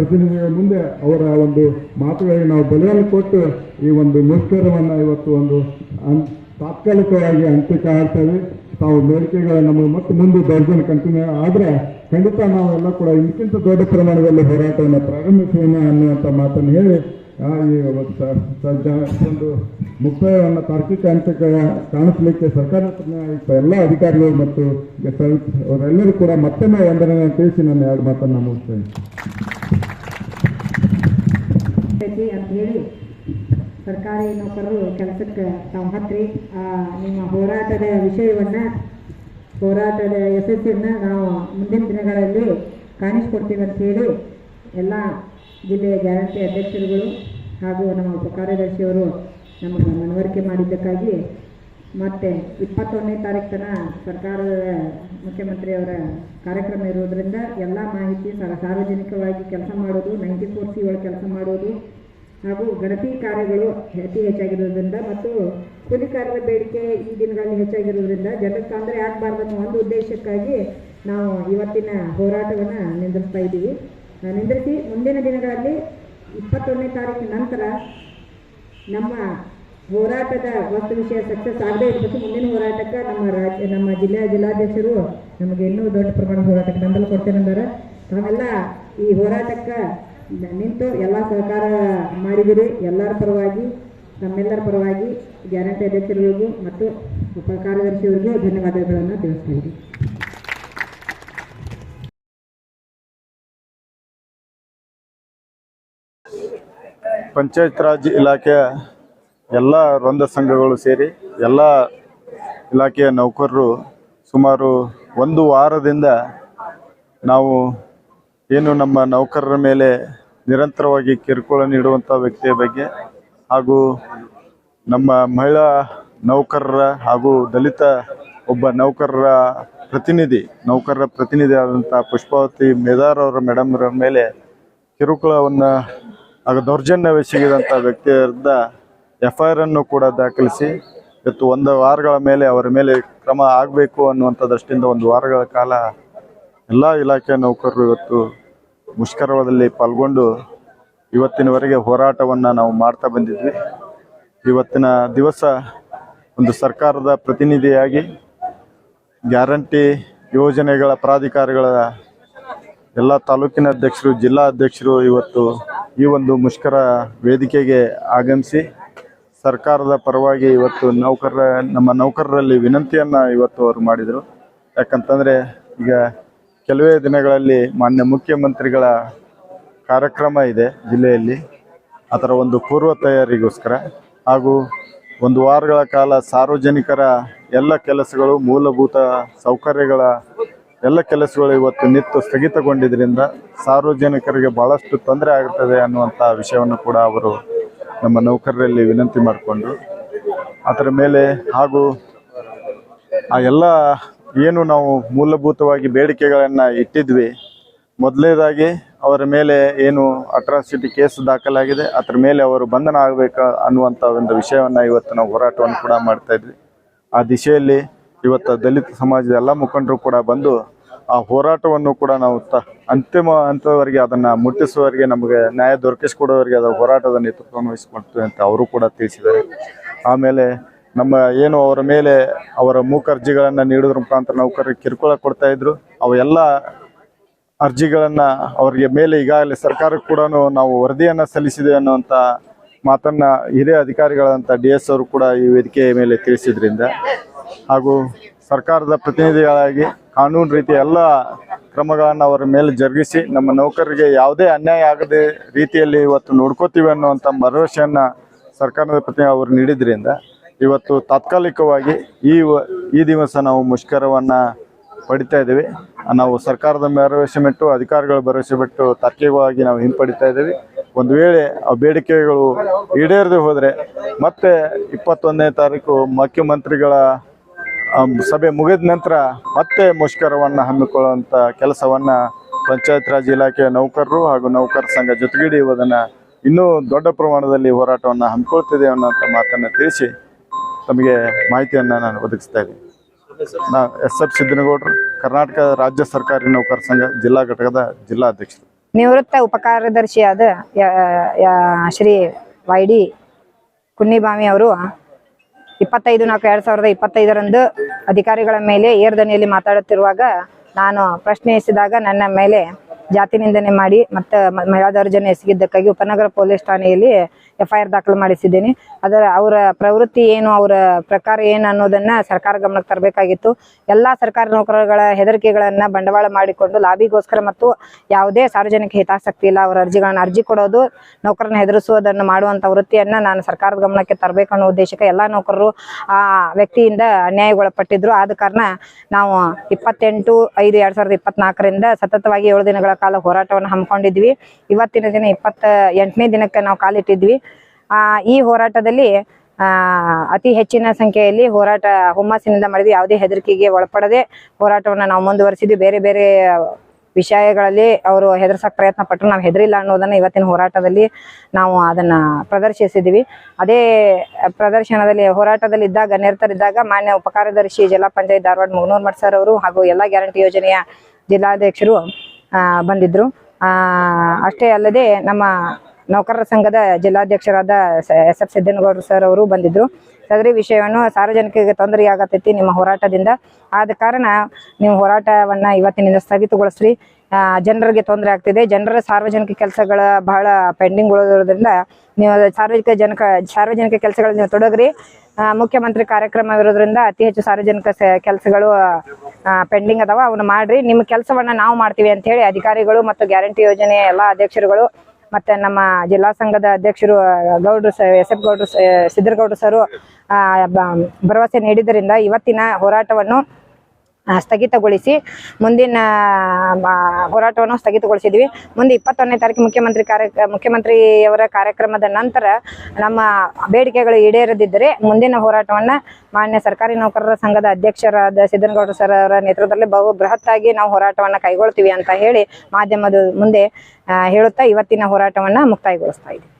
ಪ್ರತಿನಿಧಿಗಳ ಮುಂದೆ ಅವರ ಒಂದು ಮಾತುಗಳಿಗೆ ನಾವು ಬೆಲೆಯನ್ನು ಕೊಟ್ಟು ಈ ಒಂದು ಮುಷ್ಕರವನ್ನು ಇವತ್ತು ಒಂದು ತಾತ್ಕಾಲಿಕವಾಗಿ ಅಂತ್ಯಕ್ಕೆ ಹಾಡ್ತೇವೆ ತಾವು ಬೇಡಿಕೆಗಳು ನಮಗೆ ಮತ್ತೆ ಮುಂದೆ ದೌರ್ಜನ್ಯ ಕಂಟಿನ್ಯೂ ಆದರೆ ಖಂಡಿತ ನಾವೆಲ್ಲ ಕೂಡ ಇದಕ್ಕಿಂತ ದೊಡ್ಡ ಪ್ರಮಾಣದಲ್ಲಿ ಹೋರಾಟವನ್ನು ಪ್ರಾರಂಭಿಸೋಣ ಅನ್ನುವಂಥ ಮಾತನ್ನು ಹೇಳಿ ಈ ಒಂದು ಮುಕ್ತಾಯವನ್ನು ತಾರ್ಕಿಕ ಅಂತ್ಯಕ್ಕೆ ಕಾಣಿಸಲಿಕ್ಕೆ ಸರ್ಕಾರ ಎಲ್ಲ ಅಧಿಕಾರಿಗಳು ಮತ್ತು ಅವರೆಲ್ಲರೂ ಕೂಡ ಮತ್ತೊಮ್ಮೆ ವಂದನೆ ತಿಳಿಸಿ ನಾನು ಎರಡು ಮಾತನ್ನು ಮುಗಿಸ್ತೇನೆ. ಐತಿ ಅಂತ ಹೇಳಿ ಸರ್ಕಾರಿ ನೌಕರರು ಕೆಲಸಕ್ಕೆ ತಾವು ಹತ್ರಿ. ಆ, ನಿಮ್ಮ ಹೋರಾಟದ ವಿಷಯವನ್ನು ಹೋರಾಟದ ಯಶಸ್ಸನ್ನು ನಾವು ಮುಂದಿನ ದಿನಗಳಲ್ಲಿ ಕಾಣಿಸ್ಕೊಡ್ತೀವಿ ಅಂತ ಹೇಳಿ ಎಲ್ಲ ಜಿಲ್ಲೆಯ ಗ್ಯಾರಂಟಿ ಅಧ್ಯಕ್ಷರುಗಳು ಹಾಗೂ ನಮ್ಮ ಉಪಕಾರ್ಯದರ್ಶಿಯವರು ನಮಗೆ ಮನವರಿಕೆ ಮಾಡಿದ್ದಕ್ಕಾಗಿ ಮತ್ತು ಇಪ್ಪತ್ತೊಂದನೇ ತಾರೀಕು ತನಕ ಸರ್ಕಾರದ ಮುಖ್ಯಮಂತ್ರಿಯವರ ಕಾರ್ಯಕ್ರಮ ಇರೋದ್ರಿಂದ ಎಲ್ಲ ಮಾಹಿತಿ ಸಾರ್ವಜನಿಕವಾಗಿ ಕೆಲಸ ಮಾಡೋದು ನೈಂಟಿ ಫೋರ್ ಸಿ ಒಳಗೆ ಕೆಲಸ ಮಾಡೋದು ಹಾಗೂ ಗಣತಿ ಕಾರ್ಯಗಳು ಅತಿ ಹೆಚ್ಚಾಗಿರೋದ್ರಿಂದ ಮತ್ತು ಕೂಲಿ ಕಾರ್ಯದ ಬೇಡಿಕೆ ಈ ದಿನಗಳಲ್ಲಿ ಹೆಚ್ಚಾಗಿರೋದ್ರಿಂದ ಜನಕ್ಕೆ ತೊಂದರೆ ಆಗಬಾರ್ದು ಅನ್ನೋ ಒಂದು ಉದ್ದೇಶಕ್ಕಾಗಿ ನಾವು ಇವತ್ತಿನ ಹೋರಾಟವನ್ನು ನಿಂದಿಸ್ತಾ ಇದ್ದೀವಿ. ನಿಂದ್ರಿಸಿ ಮುಂದಿನ ದಿನಗಳಲ್ಲಿ ಇಪ್ಪತ್ತೊಂದನೇ ತಾರೀಕಿನ ನಂತರ ನಮ್ಮ ಹೋರಾಟದ ವಸ್ತು ವಿಷಯ ಸಕ್ಸಸ್ ಆಗದೇ ಇರಬೇಕು. ಮುಂದಿನ ಹೋರಾಟಕ್ಕೆ ನಮ್ಮ ರಾಜ್ಯ, ನಮ್ಮ ಜಿಲ್ಲೆಯ ಜಿಲ್ಲಾಧ್ಯಕ್ಷರು ನಮಗೆ ಇನ್ನೂ ದೊಡ್ಡ ಪ್ರಮಾಣದ ಹೋರಾಟಕ್ಕೆ ಬೆಂಬಲ ಕೊಡ್ತೇನೆಂದರೆ ತಾವೆಲ್ಲ ಈ ಹೋರಾಟಕ್ಕೆ ನಿಂತು ಎಲ್ಲ ಸಹಕಾರ ಮಾಡಿದಿರಿ. ಎಲ್ಲರ ಪರವಾಗಿ, ನಮ್ಮೆಲ್ಲರ ಪರವಾಗಿ ಗ್ಯಾರಂಟಿ ಅಧ್ಯಕ್ಷರಿಗೂ ಮತ್ತು ಉಪ ಕಾರ್ಯದರ್ಶಿಯವರಿಗೂ ಧನ್ಯವಾದಗಳನ್ನು ತಿಳಿಸ್ತೀವಿ ಪಂಚಾಯತ್ ರಾಜ್ ಇಲಾಖೆಯ ಎಲ್ಲ ರಂಧ ಸಂಘಗಳು ಸೇರಿ ಎಲ್ಲ ಇಲಾಖೆಯ ನೌಕರರು ಸುಮಾರು ಒಂದು ವಾರದಿಂದ ನಾವು ಏನು ನಮ್ಮ ನೌಕರರ ಮೇಲೆ ನಿರಂತರವಾಗಿ ಕಿರುಕುಳ ನೀಡುವಂಥ ವ್ಯಕ್ತಿಯ ಬಗ್ಗೆ ಹಾಗೂ ನಮ್ಮ ಮಹಿಳಾ ನೌಕರರ ಹಾಗೂ ದಲಿತ ಒಬ್ಬ ನೌಕರರ ಪ್ರತಿನಿಧಿ ನೌಕರರ ಪ್ರತಿನಿಧಿ ಆದಂಥ ಪುಷ್ಪಾವತಿ ಮೇದಾರ್ ಅವರ ಮೇಡಮ್ರ ಮೇಲೆ ಕಿರುಕುಳವನ್ನು ಹಾಗೂ ದೌರ್ಜನ್ಯವೆಸಗಿದಂಥ ವ್ಯಕ್ತಿಯ ವಿರುದ್ಧ ಎಫ್ ಐ ಆರ್ ಅನ್ನು ಕೂಡ ದಾಖಲಿಸಿ, ಇವತ್ತು ಒಂದು ವಾರಗಳ ಮೇಲೆ ಅವರ ಮೇಲೆ ಕ್ರಮ ಆಗಬೇಕು ಅನ್ನುವಂಥ ದೃಷ್ಟಿಯಿಂದ ಒಂದು ವಾರಗಳ ಕಾಲ ಎಲ್ಲ ಇಲಾಖೆಯ ನೌಕರರು ಇವತ್ತು ಮುಷ್ಕರದಲ್ಲಿ ಪಾಲ್ಗೊಂಡು ಇವತ್ತಿನವರೆಗೆ ಹೋರಾಟವನ್ನು ನಾವು ಮಾಡ್ತಾ ಬಂದಿದ್ವಿ. ಇವತ್ತಿನ ದಿವಸ ಒಂದು ಸರ್ಕಾರದ ಪ್ರತಿನಿಧಿಯಾಗಿ ಗ್ಯಾರಂಟಿ ಯೋಜನೆಗಳ ಪ್ರಾಧಿಕಾರಗಳ ಎಲ್ಲ ತಾಲೂಕಿನ ಅಧ್ಯಕ್ಷರು, ಜಿಲ್ಲಾ ಅಧ್ಯಕ್ಷರು ಇವತ್ತು ಈ ಒಂದು ಮುಷ್ಕರ ವೇದಿಕೆಗೆ ಆಗಮಿಸಿ ಸರ್ಕಾರದ ಪರವಾಗಿ ಇವತ್ತು ನೌಕರರ, ನಮ್ಮ ನೌಕರರಲ್ಲಿ ವಿನಂತಿಯನ್ನು ಇವತ್ತು ಅವರು ಮಾಡಿದರು. ಯಾಕಂತಂದರೆ ಈಗ ಕೆಲವೇ ದಿನಗಳಲ್ಲಿ ಮಾನ್ಯ ಮುಖ್ಯಮಂತ್ರಿಗಳ ಕಾರ್ಯಕ್ರಮ ಇದೆ ಜಿಲ್ಲೆಯಲ್ಲಿ. ಅದರ ಒಂದು ಪೂರ್ವ ತಯಾರಿಗೋಸ್ಕರ ಹಾಗೂ ಒಂದು ವಾರಗಳ ಕಾಲ ಸಾರ್ವಜನಿಕರ ಎಲ್ಲ ಕೆಲಸಗಳು, ಮೂಲಭೂತ ಸೌಕರ್ಯಗಳ ಎಲ್ಲ ಕೆಲಸಗಳು ಇವತ್ತು ನಿತ್ಯ ಸ್ಥಗಿತಗೊಂಡಿದ್ದರಿಂದ ಸಾರ್ವಜನಿಕರಿಗೆ ಭಾಳಷ್ಟು ತೊಂದರೆ ಆಗುತ್ತದೆ ಅನ್ನುವಂಥ ವಿಷಯವನ್ನು ಕೂಡ ಅವರು ನಮ್ಮ ನೌಕರರಲ್ಲಿ ವಿನಂತಿ ಮಾಡಿಕೊಂಡು ಅದರ ಮೇಲೆ ಹಾಗೂ ಆ ಎಲ್ಲ ಏನು ನಾವು ಮೂಲಭೂತವಾಗಿ ಬೇಡಿಕೆಗಳನ್ನು ಇಟ್ಟಿದ್ವಿ. ಮೊದಲನೇದಾಗಿ ಅವರ ಮೇಲೆ ಏನು ಅಟ್ರಾಸಿಟಿ ಕೇಸ್ ದಾಖಲಾಗಿದೆ, ಅದರ ಮೇಲೆ ಅವರು ಬಂಧನ ಆಗಬೇಕು ಅನ್ನುವಂಥ ಒಂದು ವಿಷಯವನ್ನು ಇವತ್ತು ನಾವು ಹೋರಾಟವನ್ನು ಕೂಡ ಮಾಡ್ತಾ ಇದ್ವಿ. ಆ ದಿಶೆಯಲ್ಲಿ ಇವತ್ತು ದಲಿತ ಸಮಾಜದ ಎಲ್ಲ ಮುಖಂಡರು ಕೂಡ ಬಂದು ಆ ಹೋರಾಟವನ್ನು ಕೂಡ ನಾವು ತ, ಅಂತಿಮ ಹಂತದವರೆಗೆ ಅದನ್ನು ಮುಟ್ಟಿಸುವವರೆಗೆ ನಮಗೆ ನ್ಯಾಯ ದೊರಕಿಸಿಕೊಡೋವರೆಗೆ ಅದರ ಹೋರಾಟದ ನೇತೃತ್ವವನ್ನು ವಹಿಸಿಕೊಳ್ತೀವಿ ಅಂತ ಅವರು ಕೂಡ ತಿಳಿಸಿದ್ದಾರೆ. ಆಮೇಲೆ ನಮ್ಮ ಏನು ಅವರ ಮೇಲೆ ಅವರ ಮೂಕ ಅರ್ಜಿಗಳನ್ನು ನೀಡೋದ್ರ ಮುಖಾಂತರ ನೌಕರರಿಗೆ ಕಿರುಕುಳ ಕೊಡ್ತಾ ಇದ್ರು. ಅವೆಲ್ಲ ಅರ್ಜಿಗಳನ್ನು ಅವರಿಗೆ ಮೇಲೆ ಈಗಾಗಲೇ ಸರ್ಕಾರ ಕೂಡ ನಾವು ವರದಿಯನ್ನು ಸಲ್ಲಿಸಿದೆ ಅನ್ನುವಂಥ ಮಾತನ್ನ ಹಿರಿಯ ಅಧಿಕಾರಿಗಳಂತ ಡಿ ಎಸ್ ಅವರು ಕೂಡ ಈ ವೇದಿಕೆಯ ಮೇಲೆ ತಿಳಿಸಿದ್ರಿಂದ. ಹಾಗೂ ಸರ್ಕಾರದ ಪ್ರತಿನಿಧಿಗಳಾಗಿ ಕಾನೂನು ರೀತಿಯ ಎಲ್ಲ ಕ್ರಮಗಳನ್ನು ಅವರ ಮೇಲೆ ಜರುಗಿಸಿ ನಮ್ಮ ನೌಕರರಿಗೆ ಯಾವುದೇ ಅನ್ಯಾಯ ಆಗದೆ ರೀತಿಯಲ್ಲಿ ಇವತ್ತು ನೋಡ್ಕೋತೀವಿ ಅನ್ನುವಂಥ ಭರವಸೆಯನ್ನು ಸರ್ಕಾರದ ಪ್ರತಿನಿಧಿ ಅವರು ನೀಡಿದ್ರಿಂದ. ಇವತ್ತು ತಾತ್ಕಾಲಿಕವಾಗಿ ಈ ಈ ದಿವಸ ನಾವು ಮುಷ್ಕರವನ್ನು ಪಡಿತಾ ಇದ್ದೀವಿ. ನಾವು ಸರ್ಕಾರದ ಭರವಸೆ ಬಿಟ್ಟು ಅಧಿಕಾರಿಗಳ ಭರವಸೆ ಬಿಟ್ಟು ತಾತ್ಕಾಲಿಕವಾಗಿ ನಾವು ಹಿಂಪಡಿತಾ ಇದ್ದೀವಿ. ಒಂದು ವೇಳೆ ಆ ಬೇಡಿಕೆಗಳು ಈಡೇರದೆ ಹೋದರೆ ಮತ್ತೆ ಇಪ್ಪತ್ತೊಂದನೇ ತಾರೀಕು ಮುಖ್ಯಮಂತ್ರಿಗಳ ಸಭೆ ಮುಗಿದ ನಂತರ ಮತ್ತೆ ಮುಷ್ಕರವನ್ನು ಹಮ್ಮಿಕೊಳ್ಳುವಂಥ ಕೆಲಸವನ್ನು ಪಂಚಾಯತ್ ರಾಜ್ ಇಲಾಖೆಯ ನೌಕರರು ಹಾಗೂ ನೌಕರ ಸಂಘ ಜೊತೆಗೂಡಿ ಅದನ್ನು ಇನ್ನೂ ದೊಡ್ಡ ಪ್ರಮಾಣದಲ್ಲಿ ಹೋರಾಟವನ್ನು ಹಮ್ಮಿಕೊಳ್ತಿದೆ ಅನ್ನೋಂಥ ಮಾತನ್ನು ತಿಳಿಸಿ ತಮಗೆ ಮಾಹಿತಿಯನ್ನು ನಾನು ಒದಗಿಸ್ತಾ ಇದ್ದೀನಿ. ನಾ ಎಸ್ ಎಫ್ ಸಿದ್ದನಗೌಡರು ಕರ್ನಾಟಕ ರಾಜ್ಯ ಸರ್ಕಾರಿ ನೌಕರ ಸಂಘ ಜಿಲ್ಲಾ ಘಟಕದ ಜಿಲ್ಲಾ ಅಧ್ಯಕ್ಷರು. ನಿವೃತ್ತ ಉಪಕಾರ್ಯದರ್ಶಿಯಾದ ಶ್ರೀ ವೈ ಡಿ ಕುನ್ನಿಬಾಮಿ ಅವರು ಇಪ್ಪತ್ತೈದು ನಾಲ್ಕು ಎರಡು ಸಾವಿರದ ಇಪ್ಪತ್ತೈದರಂದು ಅಧಿಕಾರಿಗಳ ಮೇಲೆ ಏರ್ದನಿಯಲ್ಲಿ ಮಾತಾಡುತ್ತಿರುವಾಗ ನಾನು ಪ್ರಶ್ನಿಸಿದಾಗ ನನ್ನ ಮೇಲೆ ಜಾತಿ ನಿಂದನೆ ಮಾಡಿ ಮತ್ತೆ ಮಹಿಳಾ ದೌರ್ಜನ್ಯ ಎಸಗಿದ್ದಕ್ಕಾಗಿ ಉಪನಗರ ಪೊಲೀಸ್ ಠಾಣೆಯಲ್ಲಿ ಎಫ್ ಐ ಆರ್ ದಾಖಲು ಮಾಡಿಸಿದ್ದೀನಿ. ಅದರ ಅವರ ಪ್ರವೃತ್ತಿ ಏನು, ಅವರ ಪ್ರಕಾರ ಏನು ಅನ್ನೋದನ್ನ ಸರ್ಕಾರ ಗಮನಕ್ಕೆ ತರಬೇಕಾಗಿತ್ತು. ಎಲ್ಲಾ ಸರ್ಕಾರಿ ನೌಕರಗಳ ಹೆದರಿಕೆಗಳನ್ನ ಬಂಡವಾಳ ಮಾಡಿಕೊಂಡು ಲಾಭಿಗೋಸ್ಕರ ಮತ್ತು ಯಾವುದೇ ಸಾರ್ವಜನಿಕ ಹಿತಾಸಕ್ತಿ ಇಲ್ಲ, ಅವರ ಅರ್ಜಿಗಳನ್ನ ಅರ್ಜಿ ಕೊಡೋದು, ನೌಕರನ್ನ ಹೆದರಿಸುವುದನ್ನು ಮಾಡುವಂತ ವೃತ್ತಿಯನ್ನ ನಾನು ಸರ್ಕಾರದ ಗಮನಕ್ಕೆ ತರಬೇಕು ಅನ್ನೋ ಉದ್ದೇಶಕ್ಕೆ ಎಲ್ಲಾ ನೌಕರರು ಆ ವ್ಯಕ್ತಿಯಿಂದ ಅನ್ಯಾಯಗೊಳಪಟ್ಟಿದ್ರು. ಆದ ಕಾರಣ ನಾವು ಇಪ್ಪತ್ತೆಂಟು ಐದು ಎರಡ್ ಸಾವಿರದ ಇಪ್ಪತ್ನಾಲ್ಕರಿಂದ ಸತತವಾಗಿ ಏಳು ದಿನಗಳ ಕಾಲ ಹೋರಾಟವನ್ನು ಹಮ್ಮಿಕೊಂಡಿದ್ವಿ. ಇವತ್ತಿನ ದಿನ ಇಪ್ಪತ್ತ ಎಂಟನೇ ದಿನಕ್ಕೆ ನಾವು ಕಾಲಿಟ್ಟಿದ್ವಿ ಆ, ಈ ಹೋರಾಟದಲ್ಲಿ ಅತಿ ಹೆಚ್ಚಿನ ಸಂಖ್ಯೆಯಲ್ಲಿ ಹೋರಾಟ ಹುಮ್ಮಸ್ಸಿನಿಂದ ಮಾಡಿದ್ವಿ. ಯಾವುದೇ ಹೆದರಿಕೆಗೆ ಒಳಪಡದೆ ಹೋರಾಟವನ್ನು ನಾವು ಮುಂದುವರಿಸಿದ್ವಿ. ಬೇರೆ ಬೇರೆ ವಿಷಯಗಳಲ್ಲಿ ಅವರು ಹೆದರ್ಸಕ್ ಪ್ರಯತ್ನ ಪಟ್ಟರು ನಾವು ಹೆದರಿಲ್ಲ ಅನ್ನೋದನ್ನ ಇವತ್ತಿನ ಹೋರಾಟದಲ್ಲಿ ನಾವು ಅದನ್ನ ಪ್ರದರ್ಶಿಸಿದ್ವಿ. ಅದೇ ಪ್ರದರ್ಶನದಲ್ಲಿ, ಹೋರಾಟದಲ್ಲಿ ಇದ್ದಾಗ, ನಿರತರಿದ್ದಾಗ ಮಾನ್ಯ ಉಪಕಾರ್ಯದರ್ಶಿ ಜಿಲ್ಲಾ ಪಂಚಾಯತ್ ಧಾರವಾಡ ಮುಗನೂರ್ ಮಠ್ ಸರ್ ಅವರು ಹಾಗೂ ಎಲ್ಲಾ ಗ್ಯಾರಂಟಿ ಯೋಜನೆಯ ಜಿಲ್ಲಾಧ್ಯಕ್ಷರು ಬಂದಿದ್ರು. ಆ, ಅಷ್ಟೇ ಅಲ್ಲದೆ ನಮ್ಮ ನೌಕರರ ಸಂಘದ ಜಿಲ್ಲಾಧ್ಯಕ್ಷರಾದ ಎಸ್ ಎಫ್ ಸಿದ್ದನಗೌಡರು ಸರ್ ಅವರು ಬಂದಿದ್ರು. ಸದರಿ ವಿಷಯವನ್ನು ಸಾರ್ವಜನಿಕರಿಗೆ ತೊಂದರೆ ಆಗತೈತಿ ನಿಮ್ಮ ಹೋರಾಟದಿಂದ. ಆದ ಕಾರಣ ನೀವು ಹೋರಾಟವನ್ನ ಇವತ್ತಿನಿಂದ ಸ್ಥಗಿತಗೊಳಿಸ್ರಿ. ಜನರಿಗೆ ತೊಂದರೆ ಆಗ್ತಿದೆ. ಜನರ ಸಾರ್ವಜನಿಕ ಕೆಲಸಗಳ ಬಹಳ ಪೆಂಡಿಂಗ್ ಉಳಿದಿರೋದ್ರಿಂದ ನೀವು ಸಾರ್ವಜನಿಕ ಜನಕ ಸಾರ್ವಜನಿಕ ಕೆಲಸಗಳನ್ನ ತೊಡಗ್ರಿ. ಮುಖ್ಯಮಂತ್ರಿ ಕಾರ್ಯಕ್ರಮ ಇರೋದ್ರಿಂದ ಅತಿ ಹೆಚ್ಚು ಸಾರ್ವಜನಿಕ ಕೆಲಸಗಳು ಪೆಂಡಿಂಗ್ ಅದಾವ, ಅವನ್ನ ಮಾಡ್ರಿ. ನಿಮ್ಮ ಕೆಲಸವನ್ನ ನಾವು ಮಾಡ್ತೀವಿ ಅಂತ ಹೇಳಿ ಅಧಿಕಾರಿಗಳು ಮತ್ತು ಗ್ಯಾರಂಟಿ ಯೋಜನೆ ಎಲ್ಲಾ ಅಧ್ಯಕ್ಷರುಗಳು ಮತ್ತೆ ನಮ್ಮ ಜಿಲ್ಲಾ ಸಂಘದ ಅಧ್ಯಕ್ಷರು ಗೌಡ್ರು ಎಸ್ ಎಫ್ ಗೌಡ್ರು ಸಿದ್ದರಗೌಡ್ರು ಸರು ಭರವಸೆ ನೀಡಿದ್ರಿಂದ ಇವತ್ತಿನ ಹೋರಾಟವನ್ನು ಸ್ಥಗಿತಗೊಳಿಸಿ ಮುಂದಿನ ಹೋರಾಟವನ್ನು ಸ್ಥಗಿತಗೊಳಿಸಿದ್ವಿ. ಮುಂದೆ ಇಪ್ಪತ್ತೊಂದನೇ ತಾರೀಕು ಮುಖ್ಯಮಂತ್ರಿ ಕಾರ್ಯ, ಮುಖ್ಯಮಂತ್ರಿಯವರ ಕಾರ್ಯಕ್ರಮದ ನಂತರ ನಮ್ಮ ಬೇಡಿಕೆಗಳು ಈಡೇರದಿದ್ದರೆ ಮುಂದಿನ ಹೋರಾಟವನ್ನ ಮಾನ್ಯ ಸರ್ಕಾರಿ ನೌಕರರ ಸಂಘದ ಅಧ್ಯಕ್ಷರಾದ ಸಿದ್ದನಗೌಡ ಸರ್ ಅವರ ನೇತೃತ್ವದಲ್ಲಿ ಬಹು ಬೃಹತ್ತಾಗಿ ನಾವು ಹೋರಾಟವನ್ನ ಕೈಗೊಳ್ತೀವಿ ಅಂತ ಹೇಳಿ ಮಾಧ್ಯಮದ ಮುಂದೆ ಹೇಳುತ್ತಾ ಇವತ್ತಿನ ಹೋರಾಟವನ್ನ ಮುಕ್ತಾಯಗೊಳಿಸ್ತಾ ಇದ್ದೀವಿ.